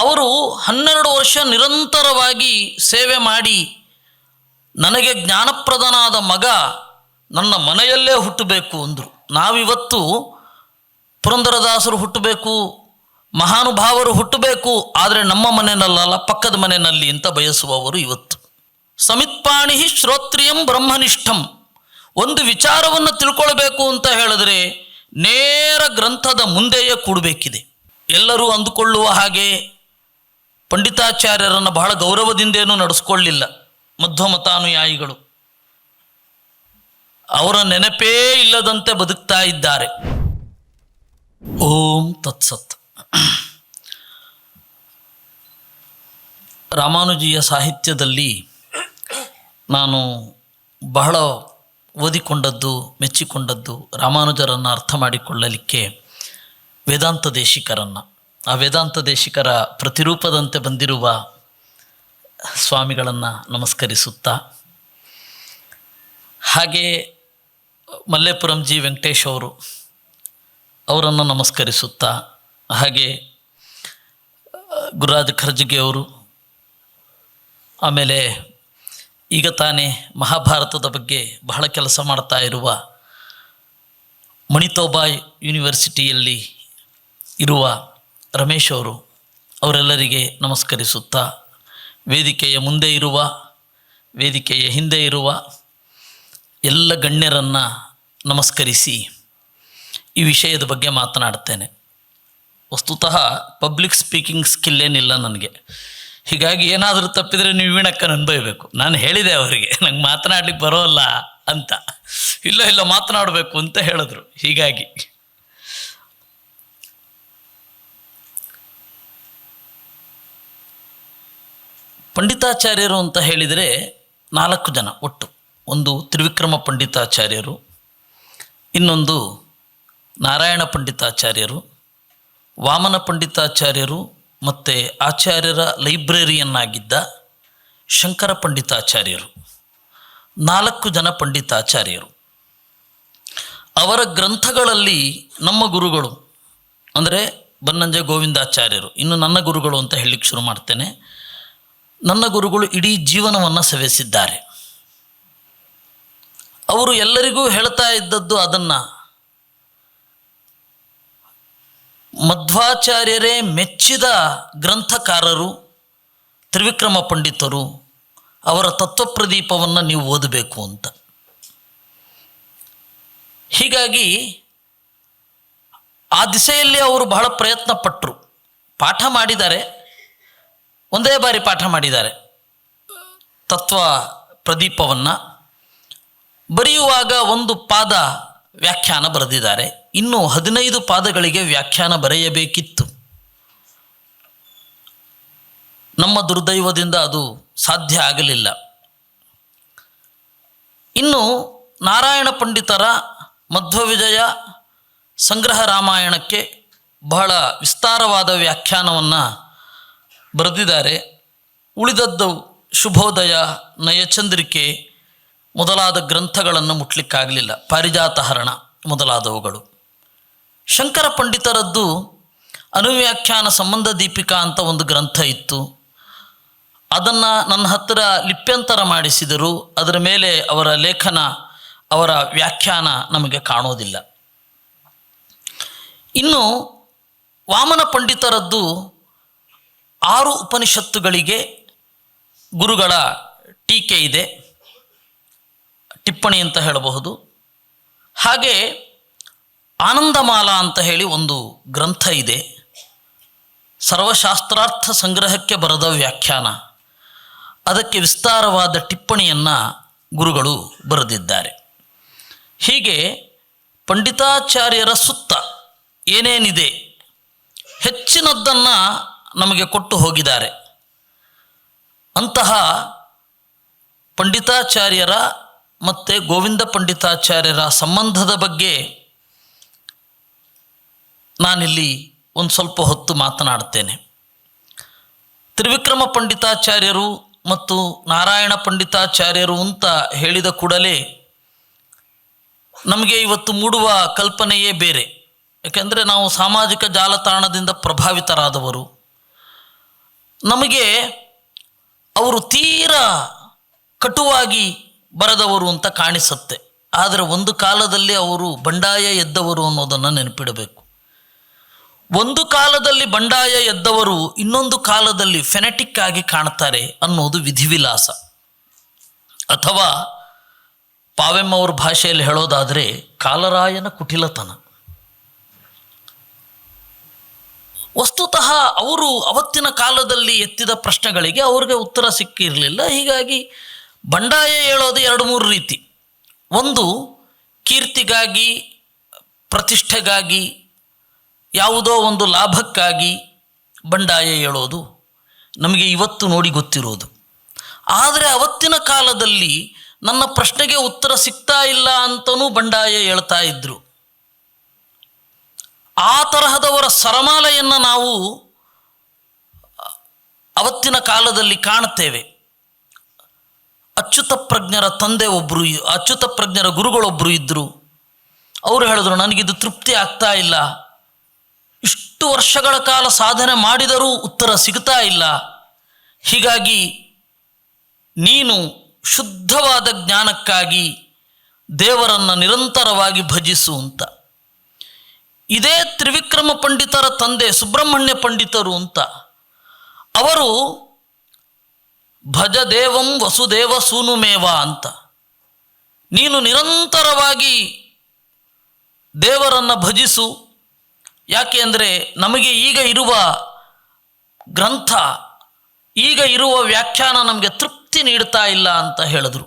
ಅವರು ಹನ್ನೆರಡು ವರ್ಷ ನಿರಂತರವಾಗಿ ಸೇವೆ ಮಾಡಿ ನನಗೆ ಜ್ಞಾನಪ್ರದನಾದ ಮಗ ನನ್ನ ಮನೆಯಲ್ಲೇ ಹುಟ್ಟಬೇಕು ಅಂದರು. ನಾವಿವತ್ತು ಪುರಂದರದಾಸರು ಹುಟ್ಟಬೇಕು, ಮಹಾನುಭಾವರು ಹುಟ್ಟಬೇಕು, ಆದರೆ ನಮ್ಮ ಮನೆಯಲ್ಲಲ್ಲ, ಪಕ್ಕದ ಮನೆಯಲ್ಲಿ ಅಂತ ಬಯಸುವವರು ಇವತ್ತು. ಸಮಿತ್ಪಾಣಿ ಶ್ರೋತ್ರಿಯಂ ಬ್ರಹ್ಮನಿಷ್ಠಂ. ಒಂದು ವಿಚಾರವನ್ನು ತಿಳ್ಕೊಳ್ಬೇಕು ಅಂತ ಹೇಳಿದ್ರೆ ನೇರ ಗ್ರಂಥದ ಮುಂದೆಯೇ ಕೂಡಬೇಕಿದೆ. ಎಲ್ಲರೂ ಅಂದುಕೊಳ್ಳುವ ಹಾಗೆ ಪಂಡಿತಾಚಾರ್ಯರನ್ನು ಬಹಳ ಗೌರವದಿಂದೇನೂ ನಡೆಸ್ಕೊಳ್ಳಿಲ್ಲ. ಮಧ್ವಮತಾನುಯಾಯಿಗಳು. ಅವರ ನೆನಪೇ ಇಲ್ಲದಂತೆ ಬದುಕ್ತಾ ಇದ್ದಾರೆ. ಓಂ ತತ್ಸತ್. ರಾಮಾನುಜಿಯ ಸಾಹಿತ್ಯದಲ್ಲಿ ನಾನು ಬಹಳ ಓದಿಕೊಂಡದ್ದು, ಮೆಚ್ಚಿಕೊಂಡದ್ದು ರಾಮಾನುಜರನ್ನು ಅರ್ಥ ಮಾಡಿಕೊಳ್ಳಲಿಕ್ಕೆ ವೇದಾಂತ ದೇಶಿಕರನ್ನು. ಆ ವೇದಾಂತ ದೇಶಿಕರ ಪ್ರತಿರೂಪದಂತೆ ಬಂದಿರುವ ಸ್ವಾಮಿಗಳನ್ನು ನಮಸ್ಕರಿಸುತ್ತಾ, ಹಾಗೆ ಮಲ್ಲೇಪುರಂ ಜಿ ವೆಂಕಟೇಶ್ ಅವರು ಅವರನ್ನು ನಮಸ್ಕರಿಸುತ್ತಾ, ಹಾಗೆ ಗುರುರಾಜ್ ಖರ್ಜಿಗೆ ಅವರು, ಆಮೇಲೆ ಈಗ ತಾನೇ ಮಹಾಭಾರತದ ಬಗ್ಗೆ ಬಹಳ ಕೆಲಸ ಮಾಡ್ತಾ ಇರುವ ಮಣಿತೋಬಾ ಯೂನಿವರ್ಸಿಟಿಯಲ್ಲಿ ಇರುವ ರಮೇಶ್ ಅವರು ಅವರೆಲ್ಲರಿಗೆ ನಮಸ್ಕರಿಸುತ್ತಾ ವೇದಿಕೆಯ ಮುಂದೆ ಇರುವ, ವೇದಿಕೆಯ ಹಿಂದೆ ಇರುವ ಎಲ್ಲ ಗಣ್ಯರನ್ನು ನಮಸ್ಕರಿಸಿ ಈ ವಿಷಯದ ಬಗ್ಗೆ ಮಾತನಾಡ್ತೇನೆ. ವಸ್ತುತಃ ಪಬ್ಲಿಕ್ ಸ್ಪೀಕಿಂಗ್ ಸ್ಕಿಲ್ ಏನಿಲ್ಲ ನನಗೆ. ಹೀಗಾಗಿ ಏನಾದರೂ ತಪ್ಪಿದರೆ ನೀವು ವೀಣಕ್ಕನನ್ನು ಬೈಬೇಕು ನಾನು ಹೇಳಿದೆ ಅವರಿಗೆ, ನಂಗೆ ಮಾತನಾಡ್ಲಿಕ್ಕೆ ಬರೋಲ್ಲ ಅಂತ. ಇಲ್ಲ ಇಲ್ಲ, ಮಾತನಾಡಬೇಕು ಅಂತ ಹೇಳಿದ್ರು. ಹೀಗಾಗಿ ಪಂಡಿತಾಚಾರ್ಯರು ಅಂತ ಹೇಳಿದರೆ ನಾಲ್ಕು ಜನ ಒಟ್ಟು. ಒಂದು ತ್ರಿವಿಕ್ರಮ ಪಂಡಿತಾಚಾರ್ಯರು, ಇನ್ನೊಂದು ನಾರಾಯಣ ಪಂಡಿತಾಚಾರ್ಯರು, ವಾಮನ ಪಂಡಿತಾಚಾರ್ಯರು ಮತ್ತು ಆಚಾರ್ಯರ ಲೈಬ್ರರಿಯನ್ನಾಗಿದ್ದ ಶಂಕರ ಪಂಡಿತಾಚಾರ್ಯರು. ನಾಲ್ಕು ಜನ ಪಂಡಿತಾಚಾರ್ಯರು. ಅವರ ಗ್ರಂಥಗಳಲ್ಲಿ ನಮ್ಮ ಗುರುಗಳು, ಅಂದರೆ ಬನ್ನಂಜೆ ಗೋವಿಂದಾಚಾರ್ಯರು, ಇನ್ನು ನನ್ನ ಗುರುಗಳು ಅಂತ ಹೇಳಲಿಕ್ಕೆ ಶುರು ಮಾಡ್ತೇನೆ. ನನ್ನ ಗುರುಗಳು ಇಡೀ ಜೀವನವನ್ನು ಸವೆಸಿದ್ದಾರೆ. ಅವರು ಎಲ್ಲರಿಗೂ ಹೇಳ್ತಾ ಇದ್ದದ್ದು ಅದನ್ನು. ಮಧ್ವಾಚಾರ್ಯರೇ ಮೆಚ್ಚಿದ ಗ್ರಂಥಕಾರರು, ತ್ರಿವಿಕ್ರಮ ಪಂಡಿತರು, ಅವರ ತತ್ವಪ್ರದೀಪವನ್ನು ನೀವು ಓದಬೇಕು ಅಂತ. ಹೀಗಾಗಿ ಆ ದಿಸೆಯಲ್ಲಿ ಅವರು ಬಹಳ ಪ್ರಯತ್ನ ಪಟ್ಟರು ಪಾಠ ಮಾಡಿದ್ದಾರೆ. ಒಂದೇ ಬಾರಿ ಪಾಠ ಮಾಡಿದ್ದಾರೆ. ತತ್ವ ಪ್ರದೀಪವನ್ನು ಬರೆಯುವಾಗ ಒಂದು ಪಾದ ವ್ಯಾಖ್ಯಾನ ಬರೆದಿದ್ದಾರೆ. ಇನ್ನು ಹದಿನೈದು ಪಾದಗಳಿಗೆ ವ್ಯಾಖ್ಯಾನ ಬರೆಯಬೇಕಿತ್ತು. ನಮ್ಮ ದುರ್ದೈವದಿಂದ ಅದು ಸಾಧ್ಯ ಆಗಲಿಲ್ಲ. ಇನ್ನು ನಾರಾಯಣ ಪಂಡಿತರ ಮಧ್ವವಿಜಯ ಸಂಗ್ರಹ ರಾಮಾಯಣಕ್ಕೆ ಬಹಳ ವಿಸ್ತಾರವಾದ ವ್ಯಾಖ್ಯಾನವನ್ನು ಬರೆದಿದ್ದಾರೆ. ಉಳಿದದ್ದು ಶುಭೋದಯ ನಯಚಂದ್ರಿಕೆ ಮೊದಲಾದ ಗ್ರಂಥಗಳನ್ನು ಮುಟ್ಲಿಕ್ಕಾಗಲಿಲ್ಲ. ಪಾರಿಜಾತಹರಣ ಮೊದಲಾದವುಗಳು. ಶಂಕರ ಪಂಡಿತರದ್ದು ಅನುವ್ಯಾಖ್ಯಾನ ಸಂಬಂಧ ದೀಪಿಕಾ ಅಂತ ಒಂದು ಗ್ರಂಥ ಇತ್ತು. ಅದನ್ನು ನನ್ನ ಹತ್ತಿರ ಲಿಪ್ಯಂತರ ಮಾಡಿಸಿದರು. ಅದರ ಮೇಲೆ ಅವರ ಲೇಖನ, ಅವರ ವ್ಯಾಖ್ಯಾನ ನಮಗೆ ಕಾಣೋದಿಲ್ಲ. ಇನ್ನು ವಾಮನ ಪಂಡಿತರದ್ದು ಆರು ಉಪನಿಷತ್ತುಗಳಿಗೆ ಗುರುಗಳ ಟೀಕೆ ಇದೆ. ಟಿಪ್ಪಣಿ ಅಂತ ಹೇಳಬಹುದು. ಹಾಗೆ ಆನಂದಮಾಲ ಅಂತ ಹೇಳಿ ಒಂದು ಗ್ರಂಥ ಇದೆ. ಸರ್ವಶಾಸ್ತ್ರಾರ್ಥ ಸಂಗ್ರಹಕ್ಕೆ ಬರೆದ ವ್ಯಾಖ್ಯಾನ. ಅದಕ್ಕೆ ವಿಸ್ತಾರವಾದ ಟಿಪ್ಪಣಿಯನ್ನು ಗುರುಗಳು ಬರೆದಿದ್ದಾರೆ. ಹೀಗೆ ಪಂಡಿತಾಚಾರ್ಯರ ಸುತ್ತ ಏನೇನಿದೆ? ಹೆಚ್ಚಿನದ್ದನ್ನು ನಮಗೆ ಕೊಟ್ಟು ಹೋಗಿದ್ದಾರೆ. ಅಂತಹ ಪಂಡಿತಾಚಾರ್ಯರ ಮತ್ತು ಗೋವಿಂದ ಪಂಡಿತಾಚಾರ್ಯರ ಸಂಬಂಧದ ಬಗ್ಗೆ ನಾನಿಲ್ಲಿ ಒಂದು ಸ್ವಲ್ಪ ಹೊತ್ತು ಮಾತನಾಡ್ತೇನೆ. ತ್ರಿವಿಕ್ರಮ ಪಂಡಿತಾಚಾರ್ಯರು ಮತ್ತು ನಾರಾಯಣ ಪಂಡಿತಾಚಾರ್ಯರು ಅಂತ ಹೇಳಿದ ಕೂಡಲೇ ನಮಗೆ ಇವತ್ತು ಮೂಡುವ ಕಲ್ಪನೆಯೇ ಬೇರೆ. ಯಾಕೆಂದರೆ ನಾವು ಸಾಮಾಜಿಕ ಜಾಲತಾಣದಿಂದ ಪ್ರಭಾವಿತರಾದವರು. ನಮಗೆ ಅವರು ತೀರ ಕಟುವಾಗಿ ಬರೆದವರು ಅಂತ ಕಾಣಿಸುತ್ತೆ. ಆದರೆ ಒಂದು ಕಾಲದಲ್ಲಿ ಅವರು ಬಂಡಾಯ ಎದ್ದವರು ಅನ್ನೋದನ್ನು ನೆನಪಿಡಬೇಕು. ಒಂದು ಕಾಲದಲ್ಲಿ ಬಂಡಾಯ ಎದ್ದವರು ಇನ್ನೊಂದು ಕಾಲದಲ್ಲಿ ಫೆನೆಟಿಕ್ ಆಗಿ ಕಾಣ್ತಾರೆ ಅನ್ನೋದು ವಿಧಿವಿಲಾಸ. ಅಥವಾ ಪಾವೆಮ್ಮ ಅವ್ರ ಭಾಷೆಯಲ್ಲಿ ಹೇಳೋದಾದರೆ ಕಾಲರಾಯನ ಕುಟಿಲತನ. ವಸ್ತುತಃ ಅವರು ಅವತ್ತಿನ ಕಾಲದಲ್ಲಿ ಎತ್ತಿದ ಪ್ರಶ್ನೆಗಳಿಗೆ ಅವ್ರಿಗೆ ಉತ್ತರ ಸಿಕ್ಕಿರಲಿಲ್ಲ. ಹೀಗಾಗಿ ಬಂಡಾಯ ಹೇಳೋದು ಎರಡು ಮೂರು ರೀತಿ. ಒಂದು, ಕೀರ್ತಿಗಾಗಿ, ಪ್ರತಿಷ್ಠೆಗಾಗಿ, ಯಾವುದೋ ಒಂದು ಲಾಭಕ್ಕಾಗಿ ಬಂಡಾಯ ಹೇಳೋದು ನಮಗೆ ಇವತ್ತು ನೋಡಿ ಗೊತ್ತಿರೋದು. ಆದರೆ ಅವತ್ತಿನ ಕಾಲದಲ್ಲಿ ನನ್ನ ಪ್ರಶ್ನೆಗೆ ಉತ್ತರ ಸಿಗ್ತಾ ಇಲ್ಲ ಅಂತಲೂ ಬಂಡಾಯ ಹೇಳ್ತಾ ಇದ್ರು. ಆ ತರಹದವರ ಸರಮಾಲೆಯನ್ನು ನಾವು ಅವತ್ತಿನ ಕಾಲದಲ್ಲಿ ಕಾಣುತ್ತೇವೆ. ಅಚ್ಯುತ ಪ್ರಜ್ಞರ ತಂದೆ ಒಬ್ಬರು ಅಚ್ಯುತ ಪ್ರಜ್ಞರ ಗುರುಗಳೊಬ್ಬರು ಇದ್ದರು ಅವರು ಹೇಳಿದ್ರು, ನನಗಿದು ತೃಪ್ತಿ ಆಗ್ತಾ ಇಲ್ಲ. ಇಷ್ಟು ವರ್ಷಗಳ ಕಾಲ ಸಾಧನೆ ಮಾಡಿದರೂ ಉತ್ತರ ಸಿಗ್ತಾ ಇಲ್ಲ. ಹೀಗಾಗಿ ನೀನು ಶುದ್ಧವಾದ ಜ್ಞಾನಕ್ಕಾಗಿ ದೇವರನ್ನು ನಿರಂತರವಾಗಿ ಭಜಿಸು ಅಂತ. ಇದೇ ತ್ರಿವಿಕ್ರಮ ಪಂಡಿತರ ತಂದೆ ಸುಬ್ರಹ್ಮಣ್ಯ ಪಂಡಿತರು ಅಂತ. ಅವರು ಭಜ ದೇವಂ ವಸುದೇವ ಸೂನುಮೇವ ಅಂತ. ನೀನು ನಿರಂತರವಾಗಿ ದೇವರನ್ನು ಭಜಿಸು. ಯಾಕೆ ಅಂದರೆ ನಮಗೆ ಈಗ ಇರುವ ಗ್ರಂಥ, ಈಗ ಇರುವ ವ್ಯಾಖ್ಯಾನ ನಮಗೆ ತೃಪ್ತಿ ನೀಡ್ತಾ ಇಲ್ಲ ಅಂತ ಹೇಳಿದ್ರು.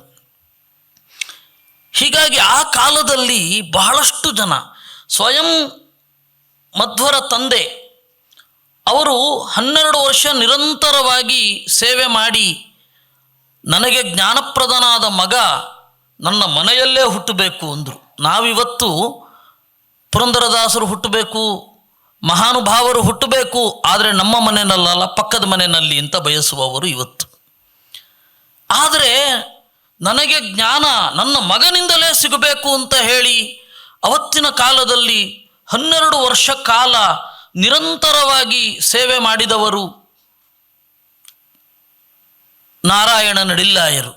ಹೀಗಾಗಿ ಆ ಕಾಲದಲ್ಲಿ ಬಹಳಷ್ಟು ಜನ ಸ್ವಯಂ ಮಧ್ವರ ತಂದೆ. ಅವರು ಹನ್ನೆರಡು ವರ್ಷ ನಿರಂತರವಾಗಿ ಸೇವೆ ಮಾಡಿ, ನನಗೆ ಜ್ಞಾನಪ್ರದನಾದ ಮಗ ನನ್ನ ಮನೆಯಲ್ಲೇ ಹುಟ್ಟಬೇಕು ಅಂದರು. ನಾವಿವತ್ತು ಪುರಂದರದಾಸರು ಹುಟ್ಟಬೇಕು, ಮಹಾನುಭಾವರು ಹುಟ್ಟಬೇಕು, ಆದರೆ ನಮ್ಮ ಮನೆಯಲ್ಲಲ್ಲ, ಪಕ್ಕದ ಮನೆಯಲ್ಲಿ ಅಂತ ಬಯಸುವವರು ಇವತ್ತು. ಆದರೆ ನನಗೆ ಜ್ಞಾನ ನನ್ನ ಮಗನಿಂದಲೇ ಸಿಗಬೇಕು ಅಂತ ಹೇಳಿ ಅವತ್ತಿನ ಕಾಲದಲ್ಲಿ ಹನ್ನೆರಡು ವರ್ಷ ಕಾಲ ನಿರಂತರವಾಗಿ ಸೇವೆ ಮಾಡಿದವರು ನಾರಾಯಣ ನಡಿಲ್ಲಾಯರು.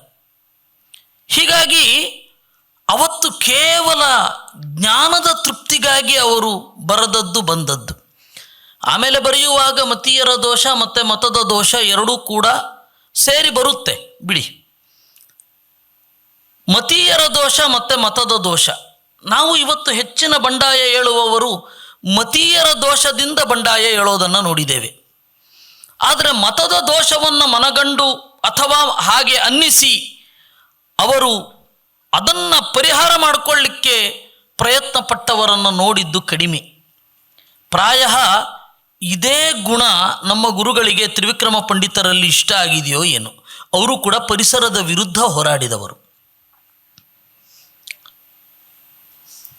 ಹೀಗಾಗಿ ಅವತ್ತು ಕೇವಲ ಜ್ಞಾನದ ತೃಪ್ತಿಗಾಗಿ ಅವರು ಬರೆದದ್ದು ಬಂದದ್ದು. ಆಮೇಲೆ ಬರೆಯುವಾಗ ಮತೀಯರ ದೋಷ ಮತ್ತು ಮತದ ದೋಷ ಎರಡೂ ಕೂಡ ಸೇರಿ ಬರುತ್ತೆ. ಬಿಡಿ. ಮತೀಯರ ದೋಷ ಮತ್ತು ಮತದ ದೋಷ. ನಾವು ಇವತ್ತು ಹೆಚ್ಚಿನ ಬಂಡಾಯ ಹೇಳುವವರು ಮತೀಯರ ದೋಷದಿಂದ ಬಂಡಾಯ ಹೇಳೋದನ್ನು ನೋಡಿದ್ದೇವೆ. ಆದರೆ ಮತದ ದೋಷವನ್ನು ಮನಗಂಡು ಅಥವಾ ಹಾಗೆ ಅನ್ನಿಸಿ ಅವರು ಅದನ್ನು ಪರಿಹಾರ ಮಾಡಿಕೊಳ್ಳಿಕ್ಕೆ ಪ್ರಯತ್ನ ಪಟ್ಟವರನ್ನು ನೋಡಿದ್ದು ಕಡಿಮೆ. ಪ್ರಾಯ ಇದೇ ಗುಣ ನಮ್ಮ ಗುರುಗಳಿಗೆ ತ್ರಿವಿಕ್ರಮ ಪಂಡಿತರಲ್ಲಿ ಇಷ್ಟ ಆಗಿದೆಯೋ ಏನು. ಅವರು ಕೂಡ ಪರಿಸರದ ವಿರುದ್ಧ ಹೋರಾಡಿದವರು.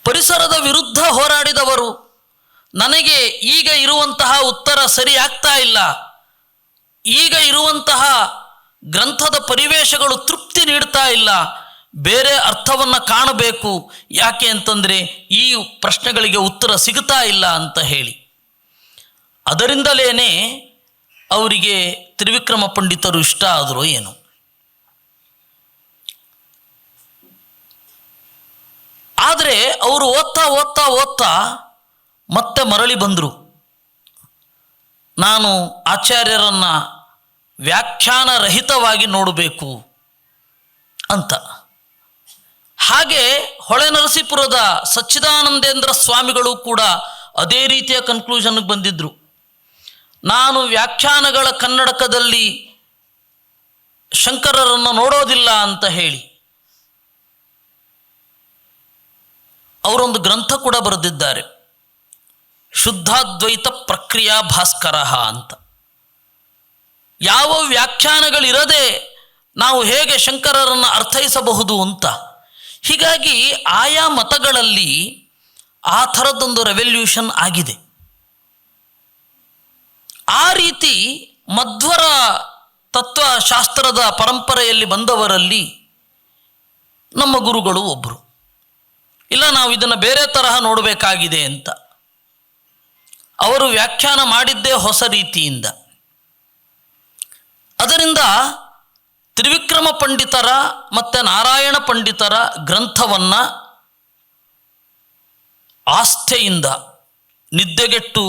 ಪರಿಸರದ ವಿರುದ್ಧ ಹೋರಾಡಿದವರು. ನನಗೆ ಈಗ ಇರುವಂತಹ ಉತ್ತರ ಸರಿ ಆಗ್ತಾ ಇಲ್ಲ. ಈಗ ಇರುವಂತಹ ಗ್ರಂಥದ ಪರಿವೇಶಗಳು ತೃಪ್ತಿ ನೀಡ್ತಾ ಇಲ್ಲ. ಬೇರೆ ಅರ್ಥವನ್ನು ಕಾಣಬೇಕು. ಯಾಕೆ ಅಂತಂದರೆ ಈ ಪ್ರಶ್ನೆಗಳಿಗೆ ಉತ್ತರ ಸಿಗುತ್ತಾ ಇಲ್ಲ ಅಂತ ಹೇಳಿ. ಅದರಿಂದಲೇ ಅವರಿಗೆ ತ್ರಿವಿಕ್ರಮ ಪಂಡಿತರು ಇಷ್ಟ ಆದರೂ ಏನು. ಆದರೆ ಅವರು ಓದ್ತಾ ಓದ್ತಾ ಓದ್ತಾ ಮತ್ತೆ ಮರಳಿ ಬಂದರು. ನಾನು ಆಚಾರ್ಯರನ್ನು ವ್ಯಾಖ್ಯಾನ ರಹಿತವಾಗಿ ನೋಡಬೇಕು ಅಂತ. ಹಾಗೆ ಹೊಳೆನರಸೀಪುರದ ಸಚ್ಚಿದಾನಂದೇಂದ್ರ ಸ್ವಾಮಿಗಳು ಕೂಡ ಅದೇ ರೀತಿಯ ಕನ್ಕ್ಲೂಷನ್ಗೆ ಬಂದಿದ್ದರು ನಾನು ವ್ಯಾಖ್ಯಾನಗಳ ಕನ್ನಡಕದಲ್ಲಿ ಶಂಕರರನ್ನು ನೋಡೋದಿಲ್ಲ ಅಂತ ಹೇಳಿ. ಅವರೊಂದು ಗ್ರಂಥ ಕೂಡ ಬರೆದಿದ್ದಾರೆ. ಶುದ್ಧಾದ್ವೈತ ಪ್ರಕ್ರಿಯಾ ಭಾಸ್ಕರ ಅಂತ. ಯಾವ ವ್ಯಾಖ್ಯಾನಗಳಿರದೆ ನಾವು ಹೇಗೆ ಶಂಕರರನ್ನು ಅರ್ಥೈಸಬಹುದು ಅಂತ. ಹೀಗಾಗಿ ಆಯಾ ಮತಗಳಲ್ಲಿ ಆ ಥರದ್ದೊಂದು ರೆವಲ್ಯೂಷನ್ ಆಗಿದೆ. ಆ ರೀತಿ ಮಧ್ವರ ತತ್ವಶಾಸ್ತ್ರದ ಪರಂಪರೆಯಲ್ಲಿ ಬಂದವರಲ್ಲಿ ನಮ್ಮ ಗುರುಗಳು ಒಬ್ಬರು ಇಲ್ಲ, ನಾವು ಇದನ್ನು ಬೇರೆ ತರಹ ನೋಡಬೇಕಾಗಿದೆ ಅಂತ. ಅವರು ವ್ಯಾಖ್ಯಾನ ಮಾಡಿದ್ದೇ ಹೊಸ ರೀತಿಯಿಂದ. ಅದರಿಂದ ತ್ರಿವಿಕ್ರಮ ಪಂಡಿತರ ಮತ್ತು ನಾರಾಯಣ ಪಂಡಿತರ ಗ್ರಂಥವನ್ನು ಆಸ್ಥೆಯಿಂದ ನಿದ್ದೆಗೆಟ್ಟು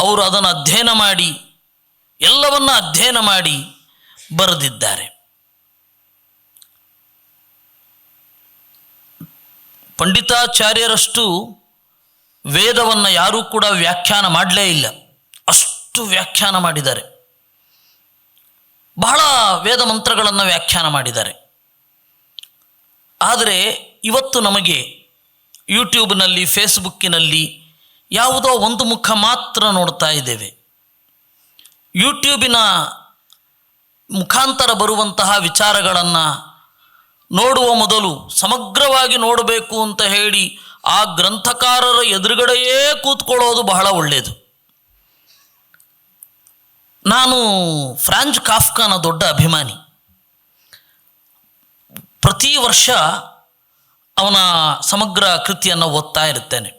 ಅವರು ಅದನ್ನು ಅಧ್ಯಯನ ಮಾಡಿ, ಎಲ್ಲವನ್ನ ಅಧ್ಯಯನ ಮಾಡಿ ಬರೆದಿದ್ದಾರೆ. ಪಂಡಿತಾಚಾರ್ಯರಷ್ಟು ವೇದವನ್ನು ಯಾರೂ ಕೂಡ ವ್ಯಾಖ್ಯಾನ ಮಾಡಲೇ ಇಲ್ಲ. ಅಷ್ಟು ವ್ಯಾಖ್ಯಾನ ಮಾಡಿದ್ದಾರೆ. ಬಹಳ ವೇದ ಮಂತ್ರಗಳನ್ನು ವ್ಯಾಖ್ಯಾನ ಮಾಡಿದ್ದಾರೆ. ಆದರೆ ಇವತ್ತು ನಮಗೆ ಯೂಟ್ಯೂಬ್ನಲ್ಲಿ, ಫೇಸ್ಬುಕ್ಕಿನಲ್ಲಿ ಯಾವುದೋ ಒಂದು ಮುಖ ಮಾತ್ರ ನೋಡ್ತಾ ಇದ್ದೇವೆ. ಯೂಟ್ಯೂಬಿನ ಮುಖಾಂತರ ಬರುವಂತಹ ವಿಚಾರಗಳನ್ನು ನೋಡುವ ಮೊದಲು ಸಮಗ್ರವಾಗಿ ನೋಡಬೇಕು ಅಂತ ಹೇಳಿ ಆ ಗ್ರಂಥಕಾರರ ಎದುರುಗಡೆಯೇ ಕೂತ್ಕೊಳ್ಳೋದು ಬಹಳ ಒಳ್ಳೆಯದು ನಾನು ಫ್ರಾಂಚ್ ಕಾಫ್ಕನ ದೊಡ್ಡ ಅಭಿಮಾನಿ. ಪ್ರತಿ ವರ್ಷ ಅವನ ಸಮಗ್ರ ಕೃತಿಯನ್ನು ಓದ್ತಾ ಇರ್ತೇನೆ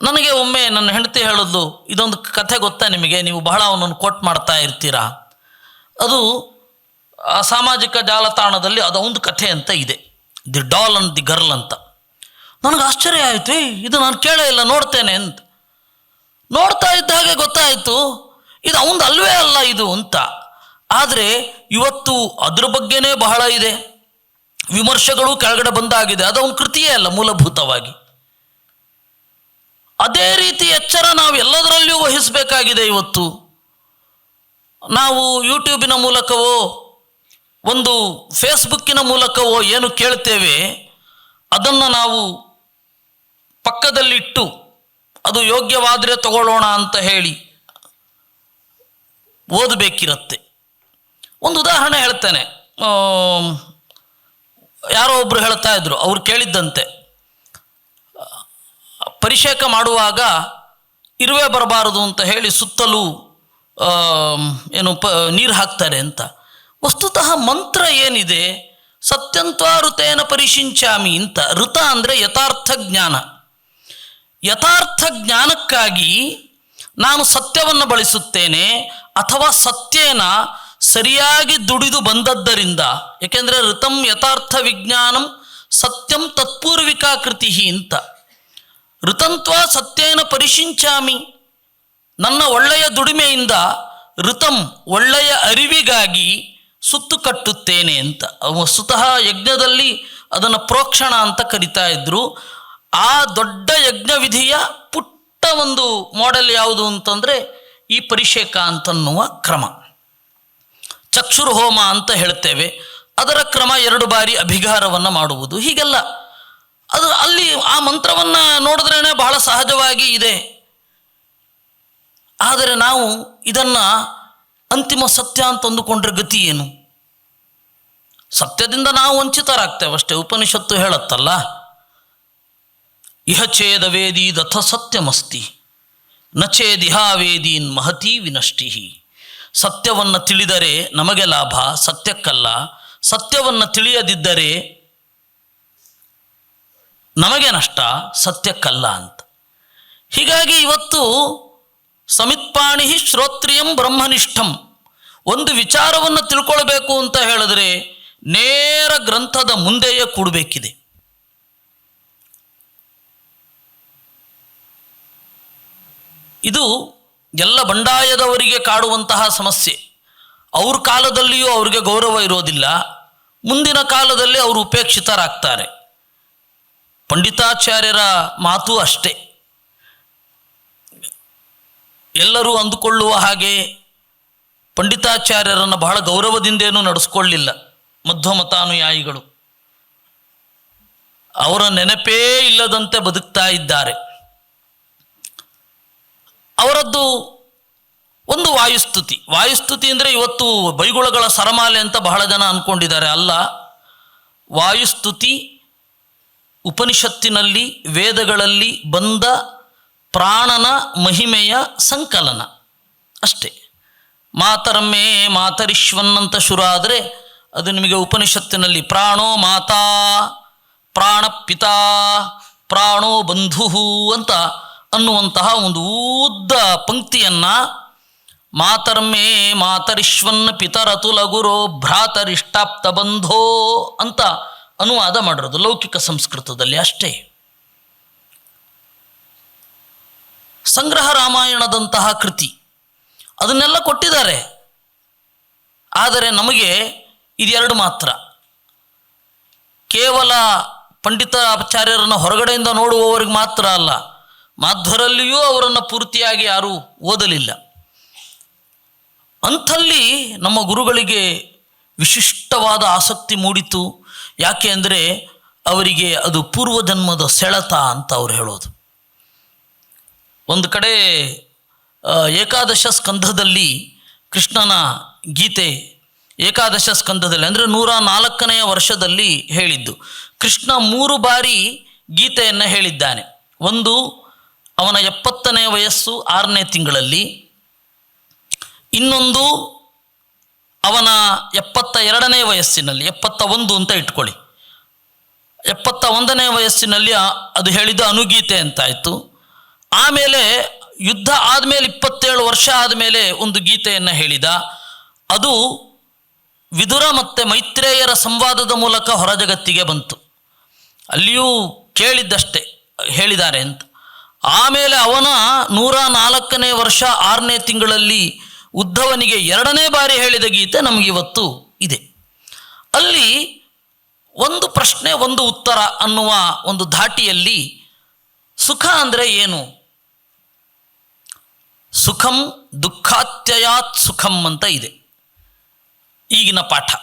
ನನಗೆ ಒಮ್ಮೆ ನನ್ನ ಹೆಂಡತಿ ಹೇಳಿದ್ಲು, ಇದೊಂದು ಕಥೆ ಗೊತ್ತಾ ನಿಮಗೆ? ನೀವು ಬಹಳ ಅವನನ್ನು ಕೋಟ್ ಮಾಡ್ತಾ ಇರ್ತೀರಾ? ಅದು ಸಾಮಾಜಿಕ ಜಾಲತಾಣದಲ್ಲಿ ಅದೊಂದು ಕಥೆ ಅಂತ ಇದೆ. The doll and the girl ಅಂತ. ನನಗೆ ಆಶ್ಚರ್ಯ ಆಯಿತು ಇದು ನಾನು ಕೇಳೇ ಇಲ್ಲ, ನೋಡ್ತೇನೆ ಅಂತ. ನೋಡ್ತಾ ಇದ್ದ ಹಾಗೆ ಗೊತ್ತಾಯಿತು, ಇದು ಅವಂದು ಅಲ್ವೇ ಅಲ್ಲ ಇದು ಅಂತ. ಆದರೆ ಇವತ್ತು ಅದ್ರ ಬಗ್ಗೆನೇ ಬಹಳ ಇದೆ. ವಿಮರ್ಶೆಗಳು ಕೆಳಗಡೆ ಬಂದಾಗಿದೆ, ಅದು ಕೃತಿಯೇ ಅಲ್ಲ ಮೂಲಭೂತವಾಗಿ. ಅದೇ ರೀತಿ ಎಚ್ಚರ ನಾವು ಎಲ್ಲದರಲ್ಲಿಯೂ ವಹಿಸಬೇಕಾಗಿದೆ ಇವತ್ತು. ನಾವು ಯೂಟ್ಯೂಬಿನ ಮೂಲಕವೋ ಒಂದು ಫೇಸ್ಬುಕ್ಕಿನ ಮೂಲಕವೋ ಏನು ಕೇಳ್ತೇವೆ, ಅದನ್ನು ನಾವು ಪಕ್ಕದಲ್ಲಿಟ್ಟು ಅದು ಯೋಗ್ಯವಾದರೆ ತಗೊಳ್ಳೋಣ ಅಂತ ಹೇಳಿ ಓದಬೇಕಿರತ್ತೆ. ಒಂದು ಉದಾಹರಣೆ ಹೇಳ್ತೇನೆ. ಯಾರೋ ಒಬ್ಬರು ಹೇಳ್ತಾ ಇದ್ರು, ಅವ್ರು ಕೇಳಿದ್ದಂತೆ. ಪರಿಷೇಕ ಮಾಡುವಾಗ ಇರುವೆ ಬರಬಾರದು ಅಂತ ಹೇಳಿ ಸುತ್ತಲೂ ಏನು ಪ, ನೀರು ಹಾಕ್ತಾರೆ ಅಂತ. ವಸ್ತುತಃ ಮಂತ್ರ ಏನಿದೆ? ಸತ್ಯಂತ್ವ ಋತೇನ ಪರಿಶಿಂಚಾಮಿ ಅಂತ. ಋತ ಅಂದರೆ ಯಥಾರ್ಥ ಜ್ಞಾನ. ಯಥಾರ್ಥ ಜ್ಞಾನಕ್ಕಾಗಿ ನಾನು ಸತ್ಯವನ್ನು ಬಳಸುತ್ತೇನೆ ಅಥವಾ ಸತ್ಯೇನ ಸರಿಯಾಗಿ ದುಡಿದು ಬಂದದ್ದರಿಂದ, ಏಕೆಂದರೆ ಋತಂ ಯಥಾರ್ಥ ವಿಜ್ಞಾನಂ ಸತ್ಯಂ ತತ್ಪೂರ್ವಿಕಾ ಕೃತಿ ಅಂತ. ಋತಂತ್ವ ಸತ್ಯೇನ ಪರಿಶಿಂಚಾಮಿ. ನನ್ನ ಒಳ್ಳೆಯ ದುಡಿಮೆಯಿಂದ ಋತಂ ಒಳ್ಳೆಯ ಅರಿವಿಗಾಗಿ ಸುತ್ತು ಕಟ್ಟುತ್ತೇನೆ ಅಂತ. ವಸ್ತುತಃ ಯಜ್ಞದಲ್ಲಿ ಅದನ್ನು ಪ್ರೋಕ್ಷಣ ಅಂತ ಕರಿತಾ ಇದ್ರು. ಆ ದೊಡ್ಡ ಯಜ್ಞ ವಿಧಿಯ ಪುಟ್ಟ ಒಂದು ಮಾಡೆಲ್ ಯಾವುದು ಅಂತಂದರೆ ಈ ಪರಿಷೇಕ ಅಂತನ್ನುವ ಕ್ರಮ. ಚಕ್ಷುರ್ ಹೋಮ ಅಂತ ಹೇಳ್ತೇವೆ. ಅದರ ಕ್ರಮ ಎರಡು ಬಾರಿ ಅಭಿಗಾರವನ್ನು ಮಾಡುವುದು ಹೀಗೆಲ್ಲ. ಅದು ಅಲ್ಲಿ ಆ ಮಂತ್ರವನ್ನು ನೋಡಿದ್ರೇ ಬಹಳ ಸಹಜವಾಗಿ ಇದೆ. ಆದರೆ ನಾವು ಇದನ್ನು ಅಂತಿಮ ಸತ್ಯ ಅಂತ ಅಂದುಕೊಂಡ್ರೆ ಗತಿ ಏನು? ಸತ್ಯದಿಂದ ನಾವು ವಂಚಿತರಾಗ್ತೇವೆ ಅಷ್ಟೇ. ಉಪನಿಷತ್ತು ಹೇಳತ್ತಲ್ಲ, ಇಹ ಛೇದ ವೇದಿ ದಥ ಸತ್ಯಮಸ್ತಿ ನಚೇದಿಹಾ ವೇದೀನ್ ಮಹತಿ ವಿನಷ್ಟಿ ಸತ್ಯವನ್ನು ತಿಳಿದರೆ ನಮಗೆ ಲಾಭ, ಸತ್ಯಕ್ಕಲ್ಲ. ಸತ್ಯವನ್ನು ತಿಳಿಯದಿದ್ದರೆ ನಮಗೆ ನಷ್ಟ, ಸತ್ಯಕ್ಕಲ್ಲ ಅಂತ. ಹೀಗಾಗಿ ಇವತ್ತು ಸಮಿತ್ಪಾಣಿ ಶ್ರೋತ್ರಿಯಂ ಬ್ರಹ್ಮನಿಷ್ಠಂ. ಒಂದು ವಿಚಾರವನ್ನು ತಿಳ್ಕೊಳ್ಬೇಕು ಅಂತ ಹೇಳಿದ್ರೆ ನೇರ ಗ್ರಂಥದ ಮುಂದೆಯೇ ಕೂಡಬೇಕಿದೆ. ಇದು ಎಲ್ಲ ಬಂಡಾಯದವರಿಗೆ ಕಾಡುವಂತಹ ಸಮಸ್ಯೆ. ಅವ್ರ ಕಾಲದಲ್ಲಿಯೂ ಅವರಿಗೆ ಗೌರವ ಇರೋದಿಲ್ಲ. ಮುಂದಿನ ಕಾಲದಲ್ಲಿ ಅವರು ಉಪೇಕ್ಷಿತರಾಗ್ತಾರೆ. ಪಂಡಿತಾಚಾರ್ಯರ ಮಾತು ಅಷ್ಟೇ. ಎಲ್ಲರೂ ಅಂದುಕೊಳ್ಳುವ ಹಾಗೆ ಪಂಡಿತಾಚಾರ್ಯರನ್ನು ಬಹಳ ಗೌರವದಿಂದೇನೂ ನಡೆಸ್ಕೊಳ್ಳಿಲ್ಲ. ಮಧ್ವಮತಾನುಯಾಯಿಗಳು. ಅವರ ನೆನಪೇ ಇಲ್ಲದಂತೆ ಬದುಕ್ತಾ ಇದ್ದಾರೆ. ಅವರದ್ದು ಒಂದು ವಾಯುಸ್ತುತಿ. ವಾಯುಸ್ತುತಿ ಅಂದರೆ ಇವತ್ತು ಬೈಗುಳಗಳ ಸರಮಾಲೆ ಅಂತ ಬಹಳ ಜನ ಅಂದ್ಕೊಂಡಿದ್ದಾರೆ ಅಲ್ಲ, ವಾಯುಸ್ತುತಿ ಉಪನಿಷತ್ತಿನಲ್ಲಿ, ವೇದಗಳಲ್ಲಿ ಬಂದ ಪ್ರಾಣನ ಮಹಿಮೆಯ ಸಂಕಲನ. ಅಷ್ಟೇ. ಮಾತರಮ್ಮೆ ಮಾತರಿಶ್ವನ್ನಂತ ಶುರು ಆದರೆ ಅದು ನಿಮಗೆ ಉಪನಿಷತ್ತಿನಲ್ಲಿ ಪ್ರಾಣೋ ಮಾತಾ ಪ್ರಾಣ ಪಿತಾ ಪ್ರಾಣೋ ಬಂಧು ಅಂತ ಅನ್ನುವಂತಹ ಒಂದು ಉದ್ದ ಪಂಕ್ತಿಯನ್ನು ಮಾತರ್ಮೇ ಮಾತರಿಶ್ವನ್ನ ಪಿತರತುಲ ಗುರು ಭ್ರಾತರಿಷ್ಟಾಪ್ತ ಬಂಧೋ ಅಂತ ಅನುವಾದ ಮಾಡಿರೋದು ಲೌಕಿಕ ಸಂಸ್ಕೃತದಲ್ಲಿ ಅಷ್ಟೇ. ಸಂಗ್ರಹ ರಾಮಾಯಣದಂತಹ ಕೃತಿ ಅದನ್ನೆಲ್ಲ ಕೊಟ್ಟಿದ್ದಾರೆ. ಆದರೆ ನಮಗೆ ಇದೆರಡು ಮಾತ್ರ. ಕೇವಲ ಪಂಡಿತಾಚಾರ್ಯರನ್ನು ಹೊರಗಡೆಯಿಂದ ನೋಡುವವರಿಗೆ ಮಾತ್ರ ಅಲ್ಲ, ಮಾಧ್ವರಲ್ಲಿಯೂ ಅವರನ್ನು ಪೂರ್ತಿಯಾಗಿ ಯಾರೂ ಓದಲಿಲ್ಲ. ಅಂಥಲ್ಲಿ ನಮ್ಮ ಗುರುಗಳಿಗೆ ವಿಶಿಷ್ಟವಾದ ಆಸಕ್ತಿ ಮೂಡಿತು. ಯಾಕೆ ಅಂದರೆ ಅವರಿಗೆ ಅದು ಪೂರ್ವಜನ್ಮದ ಸೆಳೆತ ಅಂತ ಅವ್ರು ಹೇಳೋದು. ಒಂದು ಕಡೆ ಏಕಾದಶ ಸ್ಕಂಧದಲ್ಲಿ ಕೃಷ್ಣನ ಗೀತೆ ಏಕಾದಶ ಸ್ಕಂದದಲ್ಲಿ, ಅಂದರೆ ನೂರ ನಾಲ್ಕನೆಯ ವರ್ಷದಲ್ಲಿ ಹೇಳಿದ್ದು. ಕೃಷ್ಣ ಮೂರು ಬಾರಿ ಗೀತೆಯನ್ನು ಹೇಳಿದ್ದಾನೆ. ಒಂದು, ಅವನ ಎಪ್ಪತ್ತನೇ ವಯಸ್ಸು ಆರನೇ ತಿಂಗಳಲ್ಲಿ. ಇನ್ನೊಂದು, ಅವನ ಎಪ್ಪತ್ತ ಎರಡನೇ ವಯಸ್ಸಿನಲ್ಲಿ ಎಪ್ಪತ್ತ ಒಂದು ಅಂತ ಇಟ್ಕೊಳ್ಳಿ. ಎಪ್ಪತ್ತ ಒಂದನೇ ವಯಸ್ಸಿನಲ್ಲಿ ಅದು ಹೇಳಿದ ಅನುಗೀತೆ ಅಂತಾಯಿತು. ಆಮೇಲೆ ಯುದ್ಧ ಆದಮೇಲೆ ಇಪ್ಪತ್ತೇಳು ವರ್ಷ ಆದಮೇಲೆ ಒಂದು ಗೀತೆಯನ್ನು ಹೇಳಿದ. ಅದು ವಿದುರ ಮತ್ತು ಮೈತ್ರೇಯರ ಸಂವಾದದ ಮೂಲಕ ಹೊರ ಜಗತ್ತಿಗೆ ಬಂತು. ಅಲ್ಲಿಯೂ ಕೇಳಿದ್ದಷ್ಟೇ, ಹೇಳಿದ್ದಾರೆ ಅಂತ. ಆಮೇಲೆ ಅವನ ನೂರ ನಾಲ್ಕನೇ ವರ್ಷ ಆರನೇ ತಿಂಗಳಲ್ಲಿ ಉದ್ಧವನಿಗೆ ಎರಡನೇ ಬಾರಿ ಹೇಳಿದ ಗೀತೆ ನಮಗಿವತ್ತು ಇದೆ. ಅಲ್ಲಿ ಒಂದು ಪ್ರಶ್ನೆ, ಒಂದು ಉತ್ತರ ಅನ್ನುವ ಒಂದು ಧಾಟಿಯಲ್ಲಿ ಸುಖ ಅಂದರೆ ಏನು? ಸುಖಂ ದುಃಖಾತ್ಯಯಾತ್ ಸುಖಂ ಅಂತ ಇದೆ. ಈಗಿನ ಪಾಠ.